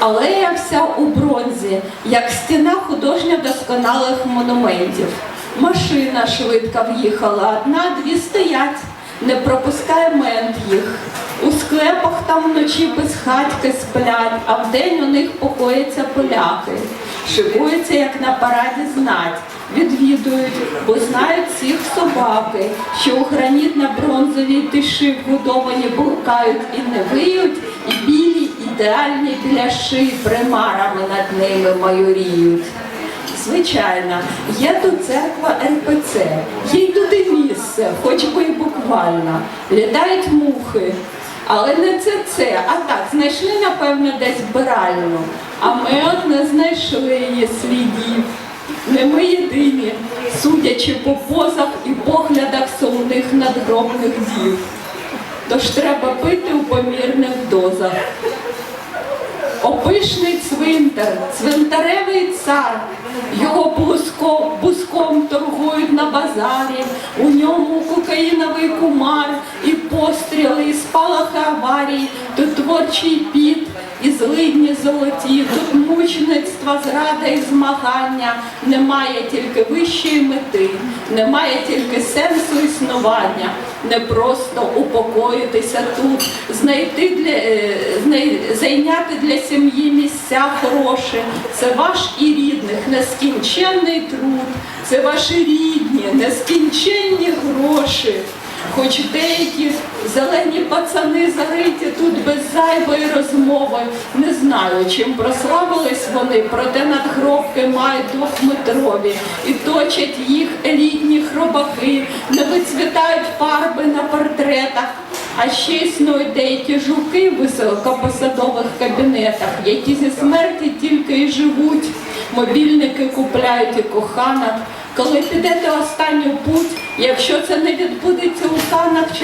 Алея вся у бронзі, як стіна художньо досконалих монументів. Машина швидко в'їхала, одна-дві стоять, не пропускає мент їх. У склепах там вночі безхатьки сплять, а вдень у них покояться поляки. Шикуються, як на параді знать, відвідують, бо знають всіх собаки, що у гранітно-бронзовій тиші вбудовані булкають і не виють, ідеальні пляши примарами над ними майоріють. Звичайно, є тут церква РПЦ, їй туди місце, хоч би і буквально. Літають мухи. Але не це це, а так, знайшли, напевно, десь вбиральну. А ми от не знайшли її слідів. Не ми єдині, судячи по позах і поглядах сумних надгробних дів. Тож треба пити у помірних дозах. Опишний цвинтар, цвинтаревий цар, його буском, буском торгують на базарі, у ньому кокаїновий кумар, і постріли, і спалахи аварій, тут творчий піт, і злидні золоті, тут мучництва, зрада і змагання, немає тільки вищої мети, немає тільки сенсу існування, не просто упокоїтися тут, знайти для е, знай- зайняти для сім'ї місця хороше. Це ваш і рідних нескінченний труд, це ваші рідні, нескінченні гроші. Хоч деякі зелені пацани зариті тут без зайвої розмови. Не знаю, чим прославились вони, проте надгробки мають двохметрові і точать їх елітні хробаки, не вицвітають фарби на портретах. А ще існують деякі жуки в високопосадових кабінетах, які зі смерті тільки і живуть. Мобільники купляють і коханок. Коли підете останню путь, якщо це не відбудеться у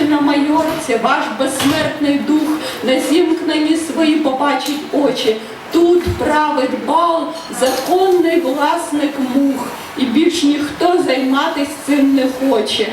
На Майорці, ваш безсмертний дух на зімкнені свої побачить очі. Тут править бал законний власник мух, і більш ніхто займатись цим не хоче.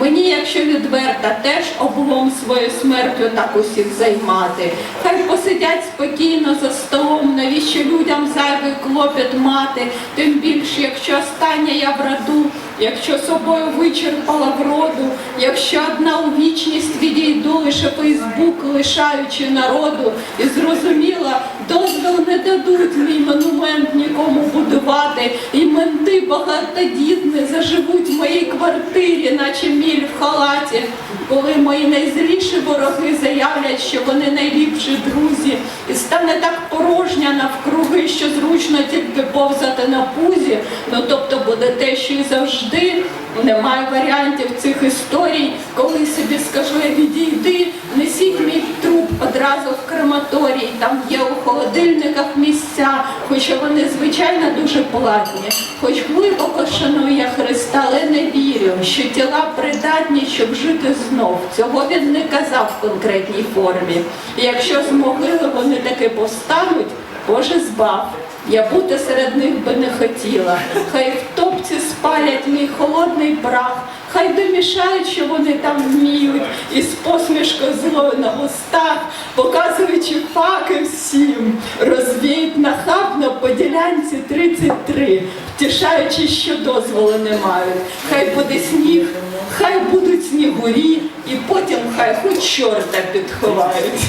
Мені, якщо відверто, теж облом своєю смертю так усіх займати. Хай посидять спокійно за столом, навіщо людям зайвий клопіт мати, тим більше, якщо остання я в раду, якщо собою вичерпала вроду, якщо одна у вічність відійду лише Фейсбук, лишаючи народу, і зрозуміла, дозвіл не дадуть мій монумент нікому будувати, і менти багатодітні заживуть в моїй квартирі, наче міль в халаті, коли мої найзліші вороги заявлять, що вони найліпші друзі, і стане так порожня навкруги, що зручно тільки повзати на пузі. Ну тобто буде те, що і завжди немає варіантів цих історій, коли собі скажу, я відійди, несіть мій труп одразу в крематорій, там є холодильниках місця, хоча вони звичайно дуже платні. Хоч глибоко шаную я Христа, але не вірю, що тіла придатні, щоб жити знов. Цього він не казав в конкретній формі. Якщо з могили вони таки повстануть, Боже збав. Я бути серед них би не хотіла. Хай в топці мій холодний прах, хай домішають, що вони там вміють, і з посмішкою злою на устах, показуючи факи всім, розвіють нахабно по ділянці 33, втішаючи, що дозволу не мають. Хай буде сніг, хай будуть снігурі, і потім хай хоч чорта підховають.